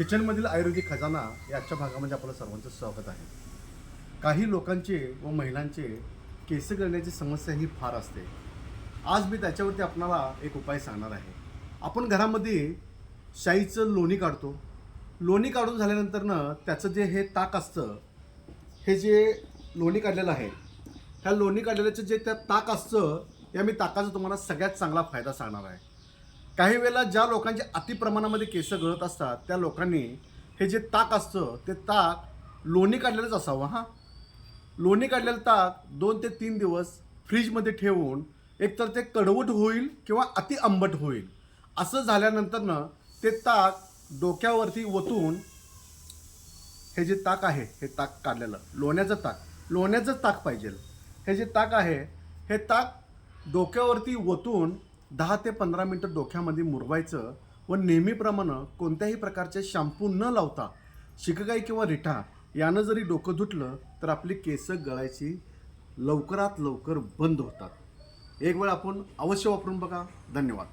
किचनमधील आयुर्वेदिक खजाना या आजच्या भागामध्ये आपलं सर्वांचं स्वागत आहे. काही लोकांचे व महिलांचे केस गळण्याची समस्या ही फार असते. आज मी त्याच्यावरती आपणाला एक उपाय सांगणार आहे. आपण घरामध्ये शाईचं लोणी काढतो. लोणी काढून झाल्यानंतरनं त्याचं जे हे ताक असतं हे जे लोणी काढलेलं आहे ह्या लोणी काढलेल्याचं जे त्या ताक असतं या मी ताकाचा तुम्हाला सगळ्यात चांगला फायदा सांगणार आहे. काही वेळेला ज्या लोकांचे अतिप्रमाणामध्ये केस गळत असतात त्या लोकांनी हे जे ताक असतं ते ताक लोणी काढलेलंच असावं हां. लोणी काढलेलं ताक दोन ते तीन दिवस फ्रीजमध्ये ठेवून एकतर ते कडवट होईल किंवा अति आंबट होईल. असं झाल्यानंतरनं ते ताक डोक्यावरती ओतून हे जे ताक आहे हे ताक काढलेलं लोण्याचं ताक लोण्याचं ताक पाहिजे. हे जे ताक आहे हे ताक डोक्यावरती ओतून दहा ते पंधरा मिनटं डोक्यामध्ये मुरवायचं व नेहमीप्रमाणे कोणत्याही प्रकारचे शॅम्पू न लावता शिकगाई किंवा रिठा यानं जरी डोकं धुतलं तर आपली केस गळायची लवकरात लवकर बंद होतात. एक वेळ आपण अवश्य वापरून बघा. धन्यवाद.